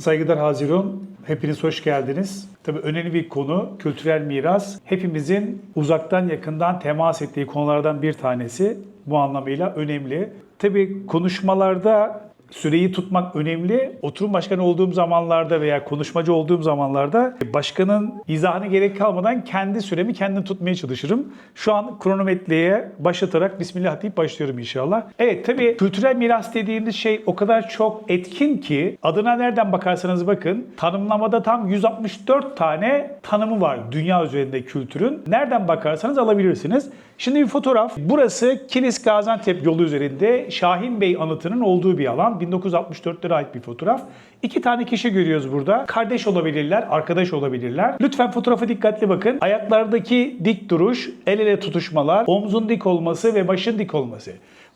Saygılar Hazirun. Hepiniz hoş geldiniz. Tabii önemli bir konu kültürel miras. Hepimizin uzaktan yakından temas ettiği konulardan bir tanesi. Bu anlamıyla önemli. Tabii konuşmalarda süreyi tutmak önemli. Oturum başkanı olduğum zamanlarda veya konuşmacı olduğum zamanlarda başkanın izahını gerek kalmadan kendi süremi kendim tutmaya çalışırım. Şu an kronometreye başlatarak Bismillah deyip başlıyorum inşallah. Evet tabii kültürel miras dediğimiz şey o kadar çok etkin ki adına nereden bakarsanız bakın tanımlamada tam 164 tane tanımı var dünya üzerinde kültürün. Nereden bakarsanız alabilirsiniz. Şimdi bir fotoğraf. Burası Kilis Gaziantep yolu üzerinde Şahin Bey anıtının olduğu bir alan. 1964'lere ait bir fotoğraf. İki tane kişi görüyoruz burada. Kardeş olabilirler, arkadaş olabilirler. Lütfen fotoğrafa dikkatli bakın. Ayaklardaki dik duruş, el ele tutuşmalar, omzun dik olması ve başın dik olması.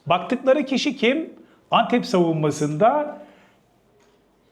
Baktıkları kişi kim? Antep savunmasında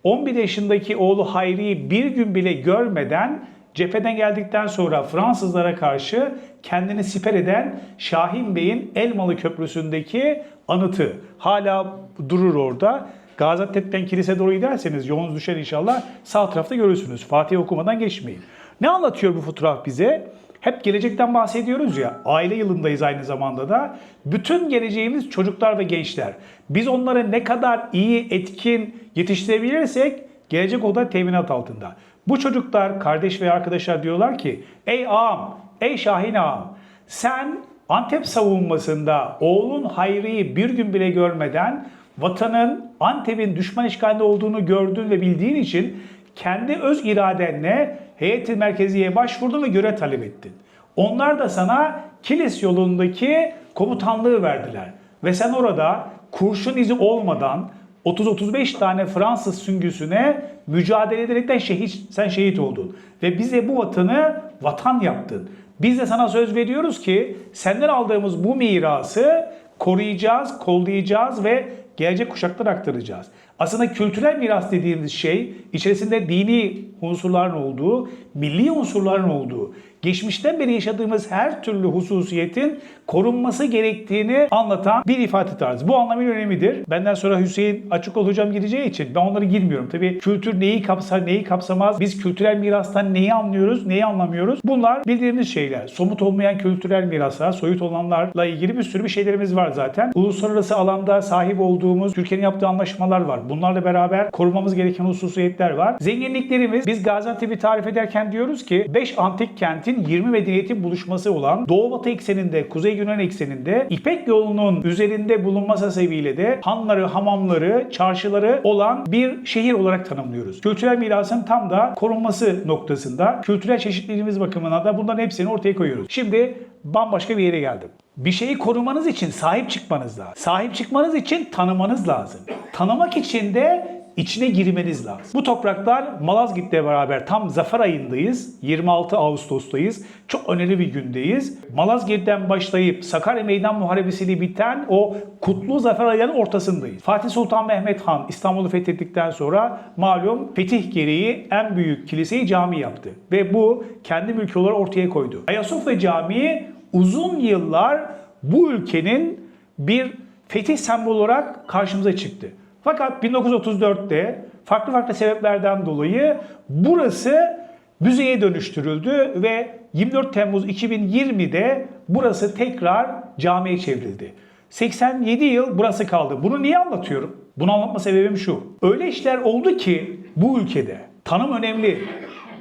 11 yaşındaki oğlu Hayri'yi bir gün bile görmeden cepheden geldikten sonra Fransızlara karşı kendini siper eden Şahin Bey'in Elmalı Köprüsü'ndeki anıtı. Hala durur orada. Gaziantep'ten kilise doğru giderseniz yolunuz düşer inşallah sağ tarafta görürsünüz. Fatih okumadan geçmeyin. Ne anlatıyor bu fotoğraf bize? Hep gelecekten bahsediyoruz ya. Aile yılındayız aynı zamanda da. Bütün geleceğimiz çocuklar ve gençler. Biz onları ne kadar iyi, etkin yetiştirebilirsek gelecek o da teminat altında. Bu çocuklar, kardeş ve arkadaşlar diyorlar ki Ey ağam, ey Şahin ağam sen Antep savunmasında oğlun Hayri'yi bir gün bile görmeden vatanın Antep'in düşman işgalinde olduğunu gördün ve bildiğin için kendi öz iradenle heyeti merkeziye başvurdun ve görev talep ettin. Onlar da sana Kilis yolundaki komutanlığı verdiler. Ve sen orada kurşun izi olmadan 30-35 tane Fransız süngüsüne mücadele ederekten şehit, sen şehit oldun. Ve bize bu vatanı vatan yaptın. Biz de sana söz veriyoruz ki senden aldığımız bu mirası koruyacağız, kollayacağız ve gelecek kuşaklara aktaracağız. Aslında kültürel miras dediğimiz şey içerisinde dini unsurların olduğu, milli unsurların olduğu, geçmişten beri yaşadığımız her türlü hususiyetin korunması gerektiğini anlatan bir ifade tarzı. Bu anlamıyla önemlidir. Benden sonra Hüseyin Açıkol hocam gireceği için ben onları girmiyorum. Tabii kültür neyi kapsar, neyi kapsamaz, biz kültürel mirastan neyi anlıyoruz, neyi anlamıyoruz. Bunlar bildiğimiz şeyler. Somut olmayan kültürel miraslar, soyut olanlarla ilgili bir sürü bir şeylerimiz var zaten. Uluslararası alanda sahip olduğumuz, Türkiye'nin yaptığı anlaşmalar var. Bunlarla beraber korumamız gereken hususiyetler var. Zenginliklerimiz, biz Gaziantep'i tarif ederken diyoruz ki 5 antik kentin 20 medeniyetin buluşması olan Doğu Batı ekseninde, Kuzey Yunan ekseninde İpek yolunun üzerinde bulunması sebebiyle de hanları, hamamları, çarşıları olan bir şehir olarak tanımlıyoruz. Kültürel mirasın tam da korunması noktasında kültürel çeşitliliğimiz bakımına da bunların hepsini ortaya koyuyoruz. Şimdi bambaşka bir yere geldim. Bir şeyi korumanız için sahip çıkmanız lazım. Sahip çıkmanız için tanımanız lazım. Tanımak için de içine girmeniz lazım. Bu topraklar Malazgirt'le beraber tam zafer ayındayız. 26 Ağustos'tayız. Çok önemli bir gündeyiz. Malazgirt'ten başlayıp Sakarya Meydan Muharebesi'yle biten o kutlu zafer ayının ortasındayız. Fatih Sultan Mehmet Han İstanbul'u fethettikten sonra malum fetih gereği en büyük kiliseyi cami yaptı. Ve bu kendi mülkü olarak ortaya koydu. Ayasofya Camii uzun yıllar bu ülkenin bir fetih sembolü olarak karşımıza çıktı. Fakat 1934'te farklı farklı sebeplerden dolayı burası müzeye dönüştürüldü ve 24 Temmuz 2020'de burası tekrar camiye çevrildi. 87 yıl burası kaldı. Bunu niye anlatıyorum? Bunu anlatma sebebim şu. Öyle işler oldu ki bu ülkede tanım önemli.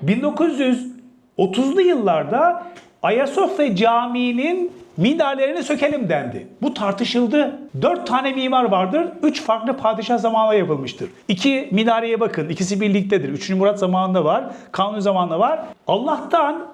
1930'lu yıllarda Ayasofya Camii'nin minarelerini sökelim dendi. Bu tartışıldı. Dört tane mimar vardır. Üç farklı padişah zamanında yapılmıştır. İki minareye bakın. İkisi birliktedir. Üçüncü Murat zamanında var. Kanuni zamanında var. Allah'tan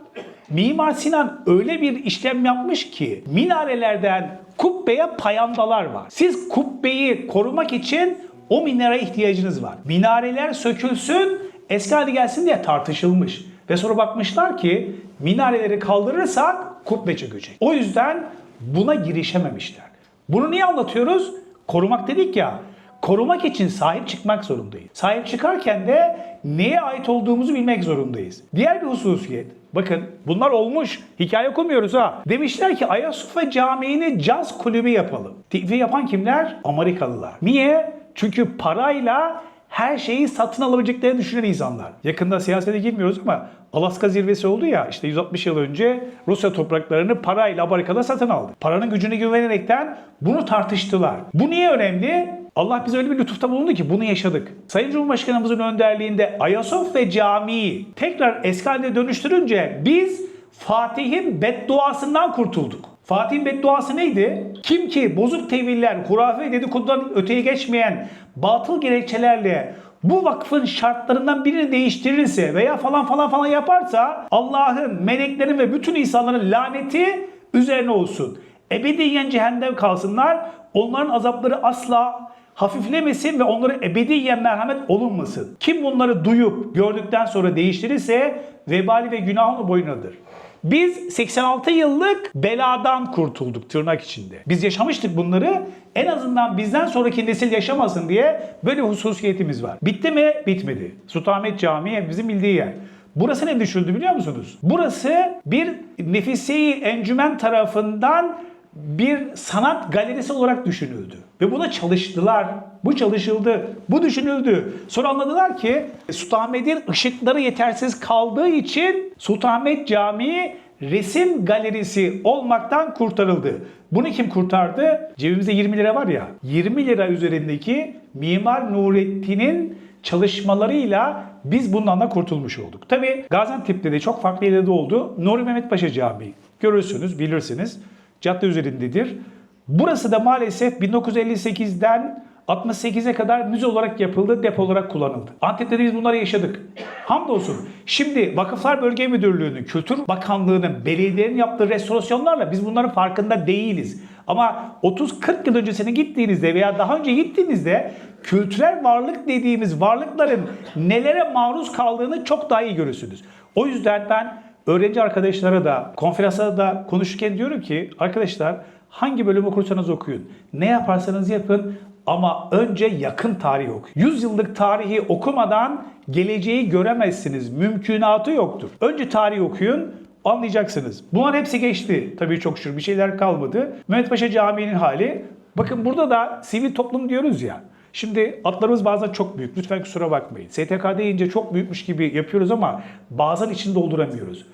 Mimar Sinan öyle bir işlem yapmış ki minarelerden kubbeye payandalar var. Siz kubbeyi korumak için o minareye ihtiyacınız var. Minareler sökülsün, eski hale gelsin diye tartışılmış. Ve sonra bakmışlar ki minareleri kaldırırsak kubbe çökecek. O yüzden buna girişememişler. Bunu niye anlatıyoruz? Korumak dedik ya. Korumak için sahip çıkmak zorundayız. Sahip çıkarken de neye ait olduğumuzu bilmek zorundayız. Diğer bir hususiyet. Bakın bunlar olmuş. Hikaye okumuyoruz ha. Demişler ki Ayasofya Camii'ni caz kulübü yapalım. Teklifi yapan kimler? Amerikalılar. Niye? Çünkü parayla her şeyi satın alabileceklerini düşünen insanlar. Yakında siyasete girmiyoruz ama Alaska zirvesi oldu ya işte 160 yıl önce Rusya topraklarını parayla Amerika'da satın aldı. Paranın gücüne güvenerekten bunu tartıştılar. Bu niye önemli? Allah bize öyle bir lütufta bulundu ki bunu yaşadık. Sayın Cumhurbaşkanımızın önderliğinde Ayasofya Camii tekrar eski haline dönüştürünce biz Fatih'in bedduasından kurtulduk. Fatih'in bedduası neydi? Kim ki bozuk teviller, hurafe dedikodudan öteye geçmeyen batıl gerekçelerle bu vakfın şartlarından birini değiştirirse veya falan falan falan yaparsa Allah'ın, meleklerin ve bütün insanların laneti üzerine olsun. Ebediyen cehennem kalsınlar. Onların azapları asla hafiflemesin ve onlara ebediyen merhamet olunmasın. Kim bunları duyup gördükten sonra değiştirirse vebali ve günahını boyunadır. Biz 86 yıllık beladan kurtulduk tırnak içinde. Biz yaşamıştık bunları. En azından bizden sonraki nesil yaşamasın diye böyle hususiyetimiz var. Bitti mi? Bitmedi. Sultanahmet Camii hepimizin bildiği yer. Burası ne düşüldü biliyor musunuz? Burası bir Nefise-i Encümen tarafından bir sanat galerisi olarak düşünüldü. Ve buna çalıştılar. Bu çalışıldı. Bu düşünüldü. Sonra anladılar ki Sultanahmet'in ışıkları yetersiz kaldığı için Sultanahmet Camii resim galerisi olmaktan kurtarıldı. Bunu kim kurtardı? Cebimizde 20 lira var ya. 20 lira üzerindeki Mimar Nurettin'in çalışmalarıyla biz bundan da kurtulmuş olduk. Tabi Gaziantep'te de çok farklı yerlerde oldu. Nuri Mehmet Paşa Camii. Görürsünüz, bilirsiniz. Cadde üzerindedir. Burası da maalesef 1958'den 68'e kadar müze olarak yapıldı, depo olarak kullanıldı. Antep'te de biz bunları yaşadık. Hamdolsun. Şimdi Vakıflar Bölge Müdürlüğü'nün, Kültür Bakanlığı'nın, belediyenin yaptığı restorasyonlarla biz bunların farkında değiliz. Ama 30-40 yıl öncesine gittiğinizde veya daha önce gittiğinizde kültürel varlık dediğimiz varlıkların nelere maruz kaldığını çok daha iyi görürsünüz. O yüzden ben öğrenci arkadaşlara da, konferanslarda da konuşurken diyorum ki arkadaşlar hangi bölüm okursanız okuyun, ne yaparsanız yapın ama önce yakın tarih okuyun. 100 yıllık tarihi okumadan geleceği göremezsiniz. Mümkünatı yoktur. Önce tarih okuyun, anlayacaksınız. Bunlar hepsi geçti. Tabii çok şükür bir şeyler kalmadı. Mehmet Paşa Camii'nin hali. Bakın burada da sivil toplum diyoruz ya. Şimdi atlarımız bazen çok büyük. Lütfen kusura bakmayın. STK deyince çok büyükmüş gibi yapıyoruz ama bazen içini dolduramıyoruz.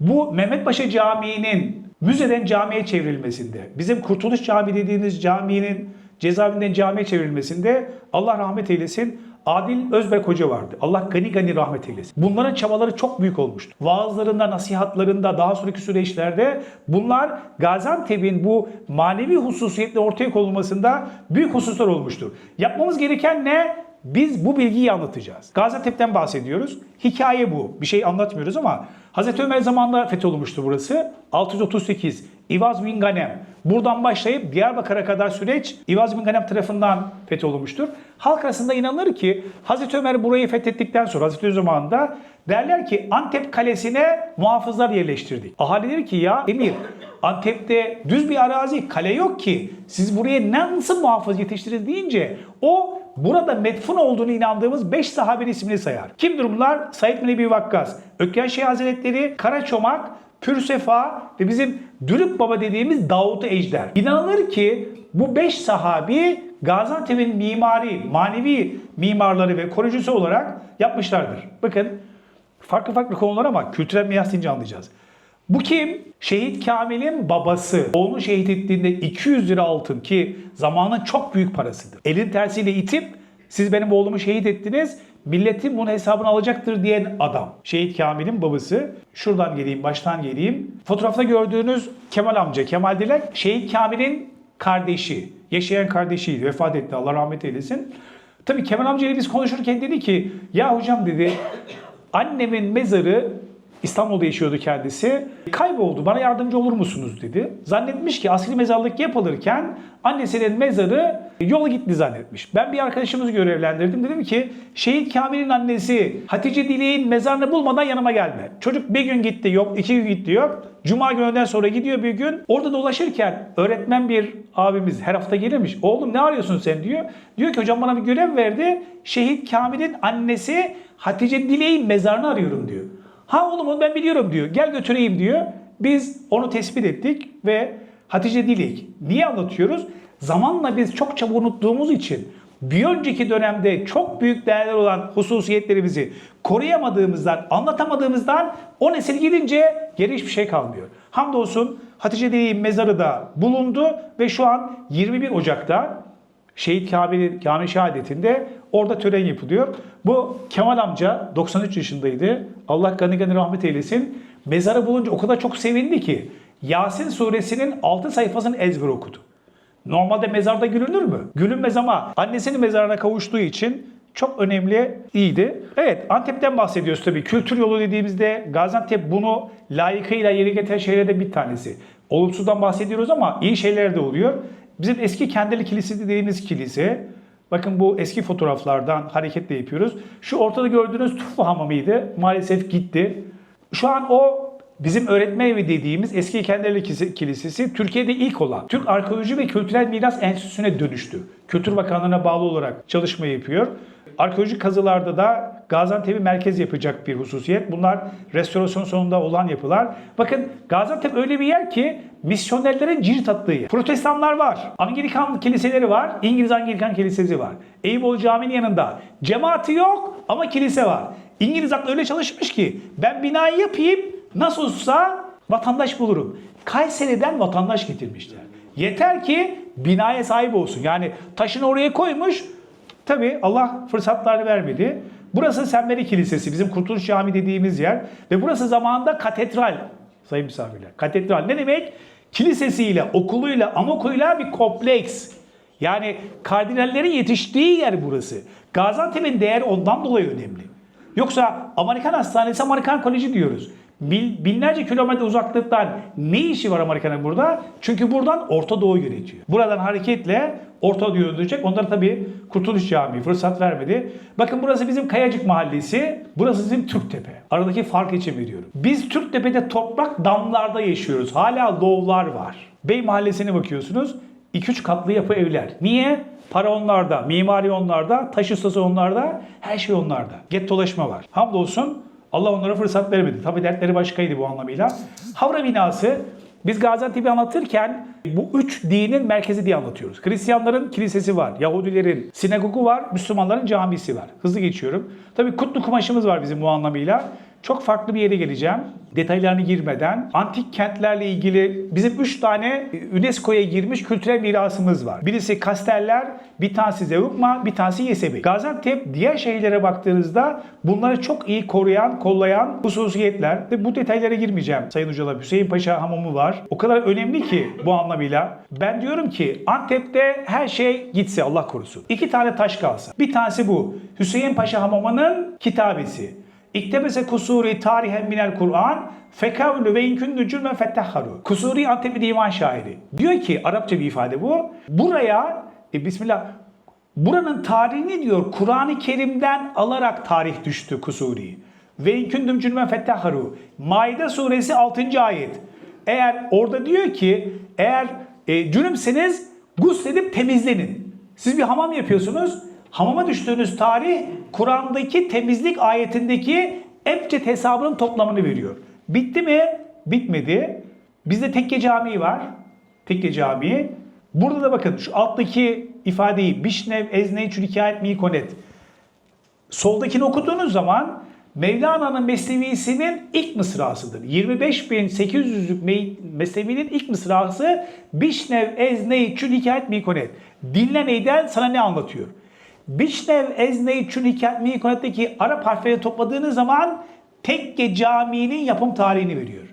Bu Mehmet Paşa Camii'nin müzeden camiye çevrilmesinde, bizim Kurtuluş Camii dediğimiz caminin cezaevinden camiye çevrilmesinde Allah rahmet eylesin Adil Özbek Hoca vardı. Allah gani gani rahmet eylesin. Bunların çabaları çok büyük olmuştu. Vaazlarında, nasihatlarında, daha sonraki süreçlerde bunlar Gaziantep'in bu manevi hususiyetle ortaya konulmasında büyük hususlar olmuştur. Yapmamız gereken ne? Biz bu bilgiyi anlatacağız. Gaziantep'ten bahsediyoruz. Hikaye bu. Bir şey anlatmıyoruz ama Hazreti Ömer zamanında fetholmuştu burası. 638. İvaz bin Ganem. Buradan başlayıp Diyarbakır'a kadar süreç İvaz bin Ganem tarafından fetholmuştur. Halk arasında inanılır ki Hazreti Ömer burayı fethettikten sonra Hazreti Ömer zamanında derler ki Antep kalesine muhafızlar yerleştirdik. Ahali der ki ya emir Antep'te düz bir arazi kale yok ki siz buraya nasıl muhafız yetiştirin deyince o burada metfun olduğunu inandığımız 5 sahabenin ismini sayar. Kimdir bunlar? Said bin Ebi Vakkas, Ökken Şeyh Hazretleri, Karaçomak, Pürsefa ve bizim Dürük Baba dediğimiz Davut Ejder. İnanılır ki bu 5 sahabi Gaziantep'in mimari, manevi mimarları ve koruyucusu olarak yapmışlardır. Bakın farklı farklı konular ama kültürel miras anlayacağız. Bu kim? Şehit Kamil'in babası. Oğlunu şehit ettiğinde 200 lira altın ki zamanın çok büyük parasıdır. Elin tersiyle itip siz benim oğlumu şehit ettiniz. Milletin bunun hesabını alacaktır diyen adam. Şehit Kamil'in babası. Şuradan geleyim, baştan geleyim. Fotoğrafta gördüğünüz Kemal amca, Kemal Dilek, Şehit Kamil'in kardeşi. Yaşayan kardeşiydi. Vefat etti. Allah rahmet eylesin. Tabii Kemal amcayla biz konuşurken dedi ki ya hocam dedi annemin mezarı İstanbul'da yaşıyordu kendisi. Kayboldu. Bana yardımcı olur musunuz dedi. Zannetmiş ki asli mezarlık yapılırken annesinin mezarı yola gitti zannetmiş. Ben bir arkadaşımızı görevlendirdim. Dedim ki Şehit Kamil'in annesi Hatice Dilek'in mezarını bulmadan yanıma gelme. Çocuk bir gün gitti yok, iki gün gitti yok. Cuma gününden sonra gidiyor bir gün. Orada dolaşırken öğretmen bir abimiz her hafta gelirmiş. Oğlum ne arıyorsun sen diyor. Diyor ki hocam bana bir görev verdi. Şehit Kamil'in annesi Hatice Dilek'in mezarını arıyorum diyor. Ha oğlum onu ben biliyorum diyor. Gel götüreyim diyor. Biz onu tespit ettik ve Hatice Dilek. Niye anlatıyoruz? Zamanla biz çok çabuk unuttuğumuz için bir önceki dönemde çok büyük değerler olan hususiyetlerimizi koruyamadığımızdan, anlatamadığımızdan o nesil gidince geri hiçbir şey kalmıyor. Hamdolsun Hatice Dede'nin mezarı da bulundu ve şu an 21 Ocak'ta Şehit Kamil, Kamil Şehadeti'nde orada tören yapılıyor. Bu Kemal amca 93 yaşındaydı. Allah gani gani rahmet eylesin. Mezarı bulunca o kadar çok sevindi ki Yasin suresinin 6 sayfasını ezber okudu. Normalde mezarda gülünür mü? Gülünmez ama annesinin mezarına kavuştuğu için çok önemli, iyiydi. Evet, Antep'ten bahsediyoruz tabii. Kültür yolu dediğimizde Gaziantep bunu layıkıyla yeri getiren şeylerden bir tanesi. Olumsuzdan bahsediyoruz ama iyi şeyler de oluyor. Bizim eski Kendili Kilisesi dediğimiz kilise, bakın bu eski fotoğraflardan hareketle yapıyoruz. Şu ortada gördüğünüz Tuflu Hamamı'ydı. Maalesef gitti. Şu an o Bizim öğretme evi dediğimiz eski Kenderli Kilise- Kilisesi Türkiye'de ilk olan Türk Arkeoloji ve Kültürel Miras Enstitüsü'ne dönüştü. Kültür Bakanlığı'na bağlı olarak çalışma yapıyor. Arkeolojik kazılarda da Gaziantep'i merkez yapacak bir hususiyet. Bunlar restorasyon sonunda olan yapılar. Bakın Gaziantep öyle bir yer ki misyonerlerin cirit attığı yer. Protestanlar var. Anglikan kiliseleri var. İngiliz Anglikan kilisesi var. Eyüboğlu Camii'nin yanında. Cemaati yok ama kilise var. İngiliz aklı öyle çalışmış ki ben binayı yapayım nasıl olsa vatandaş bulurum. Kayseri'den vatandaş getirmişler. Yeter ki binaya sahip olsun. Yani taşını oraya koymuş. Tabi Allah fırsatlar vermedi. Burası Semberi Kilisesi, bizim Kurtuluş Camii dediğimiz yer. Ve burası zamanında katedral, sayın misafirler. Katedral ne demek? Kilisesiyle, okuluyla, amokuyla bir kompleks. Yani kardinallerin yetiştiği yer burası. Gaziantep'in değeri ondan dolayı önemli. Yoksa Amerikan Hastanesi, Amerikan Koleji diyoruz. Binlerce kilometre uzaklıktan ne işi var Amerika'nın burada? Çünkü buradan Orta Doğu yönetiyor. Buradan hareketle Orta Doğu yönetecek. Onlara tabii Kurtuluş Camii fırsat vermedi. Bakın burası bizim Kayacık Mahallesi. Burası bizim Türktepe. Aradaki fark için veriyorum. Biz Türktepe'de toprak damlarda yaşıyoruz. Hala doğular var. Bey Mahallesi'ne bakıyorsunuz. 2-3 katlı yapı evler. Niye? Para onlarda, mimari onlarda, taş ustası onlarda, her şey onlarda. Gettolaşma var. Hamdolsun Allah onlara fırsat vermedi. Tabi dertleri başkaydı bu anlamıyla. Havra binası biz Gaziantep'i anlatırken bu üç dinin merkezi diye anlatıyoruz. Hristiyanların kilisesi var, Yahudilerin sinagogu var, Müslümanların camisi var. Hızlı geçiyorum. Tabi kutlu kumaşımız var bizim bu anlamıyla. Çok farklı bir yere geleceğim. Detaylarını girmeden. Antik kentlerle ilgili bizim 3 tane UNESCO'ya girmiş kültürel mirasımız var. Birisi Kasteller, bir tanesi Zeugma, bir tanesi Yesebi. Gaziantep diğer şehirlere baktığınızda bunları çok iyi koruyan, kollayan hususiyetler. Ve bu detaylara girmeyeceğim Sayın Hocalar. Hüseyin Paşa Hamamı var. O kadar önemli ki bu anlamıyla. Ben diyorum ki Antep'te her şey gitse Allah korusun. İki tane taş kalsa. Bir tanesi bu. Hüseyin Paşa Hamamı'nın kitabesi. İktebese kusuri tarihen minel Kur'an fekavlü ve inkündü cülmen fettahharu. Kusuri Antepli divan şairi. Diyor ki Arapça bir ifade bu. Buraya e, Bismillah buranın tarihini diyor Kur'an-ı Kerim'den alarak tarih düştü Kusuri. Ve inkündüm cülmen fettahharu. Maide suresi 6. ayet. Eğer orada diyor ki eğer e, cünümseniz gusledip temizlenin. Siz bir hamam yapıyorsunuz. Hamama düştüğünüz tarih Kur'an'daki temizlik ayetindeki Ebced hesabının toplamını veriyor. Bitti mi? Bitmedi. Bizde tekke camii var. Tekke camii. Burada da bakın şu alttaki ifadeyi Bişnev, Ezne, Çülhikayet, Mikonet. Soldakini okuduğunuz zaman Mevlana'nın Mesnevisinin ilk mısrasıdır. 25.800'lük Me- Mesnevi'nin ilk mısrası Bişnev, Ezne, Çülhikayet, Mikonet. Dinle neyden sana ne anlatıyor? Bişnev, Ezne, Çülhikayet, Mikonet'teki Arap harfleri topladığınız zaman Tekke Camii'nin yapım tarihini veriyor.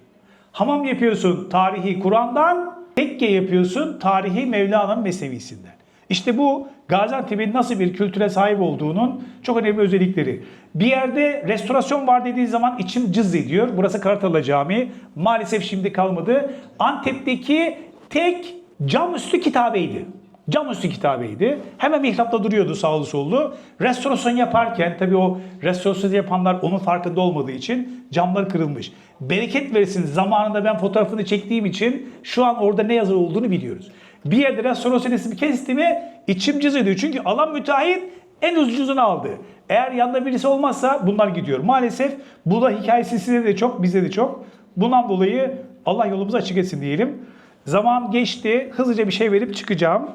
Hamam yapıyorsun tarihi Kur'an'dan, tekke yapıyorsun tarihi Mevlana'nın Mesnevisinden. İşte bu Gaziantep'in nasıl bir kültüre sahip olduğunun çok önemli özellikleri. Bir yerde restorasyon var dediği zaman içim cız ediyor. Burası Karatalı Camii. Maalesef şimdi kalmadı. Antep'teki tek cam üstü kitabeydi. Cam üstü kitabeydi. Hemen mihrapta duruyordu sağlı sollu. Restorasyon yaparken tabii o restorasyon yapanlar onun farkında olmadığı için camlar kırılmış. Bereket versin zamanında ben fotoğrafını çektiğim için şu an orada ne yazılı olduğunu biliyoruz. Bir yerde restorasyon ismi kesti mi içim cız ediyor. Çünkü alan müteahhit en ucuzunu aldı. Eğer yanında birisi olmazsa bunlar gidiyor. Maalesef bu da hikayesi size de çok, bize de çok. Bundan dolayı Allah yolumuzu açık etsin diyelim. Zaman geçti. Hızlıca bir şey verip çıkacağım.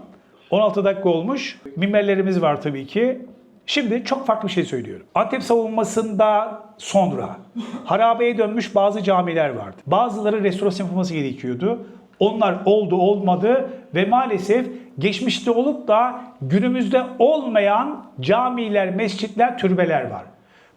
16 dakika olmuş. Minberlerimiz var tabii ki. Şimdi çok farklı bir şey söylüyorum. Antep savunmasında sonra harabeye dönmüş bazı camiler vardı. Bazıları restorasyon yapılması gerekiyordu. Onlar oldu olmadı ve maalesef geçmişte olup da günümüzde olmayan camiler, mescitler, türbeler var.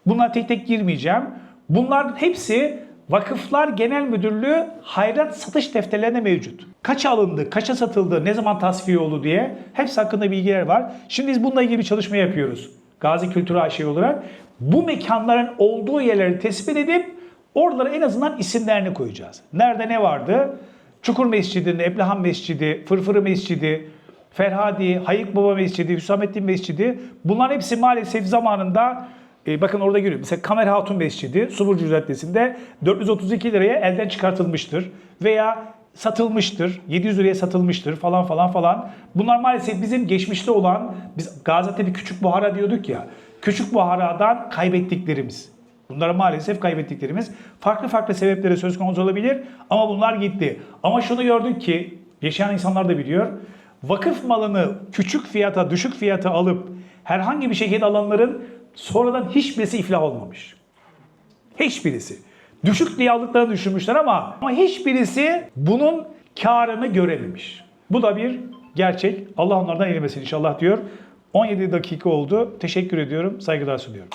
Buna tek tek girmeyeceğim. Bunların hepsi Vakıflar Genel Müdürlüğü hayrat satış defterlerinde mevcut. Kaça alındı, kaça satıldı, ne zaman tasfiye oldu diye hepsi hakkında bilgiler var. Şimdi biz bununla ilgili bir çalışma yapıyoruz. Gazi Kültür Arşivi olarak. Bu mekanların olduğu yerleri tespit edip oralara en azından isimlerini koyacağız. Nerede ne vardı? Çukur Mescidi, Eblehan Mescidi, Fırfırı Mescidi, Ferhadi, Hayık Baba Mescidi, Hüsamettin Mescidi bunların hepsi maalesef zamanında e, bakın orada görüyorum. Mesela Kamer Hatun Mescidi Suburcu Caddesi'nde 432 liraya elden çıkartılmıştır. Veya satılmıştır. 700 liraya satılmıştır falan falan falan. Bunlar maalesef bizim geçmişte olan, biz Gaziantep'i Küçük Buhara diyorduk ya. Küçük Buhara'dan kaybettiklerimiz. Bunları maalesef kaybettiklerimiz. Farklı farklı sebeplere söz konusu olabilir ama bunlar gitti. Ama şunu gördük ki, yaşayan insanlar da biliyor. Vakıf malını küçük fiyata, düşük fiyata alıp herhangi bir şekilde alanların sonradan hiçbirisi iflah olmamış. Hiçbirisi. Düşük diye aldıklarını düşünmüşler ama, ama hiçbirisi bunun karını görememiş. Bu da bir gerçek. Allah onlardan eylemesin inşallah diyor. 17 dakika oldu. Teşekkür ediyorum. Saygılar sunuyorum.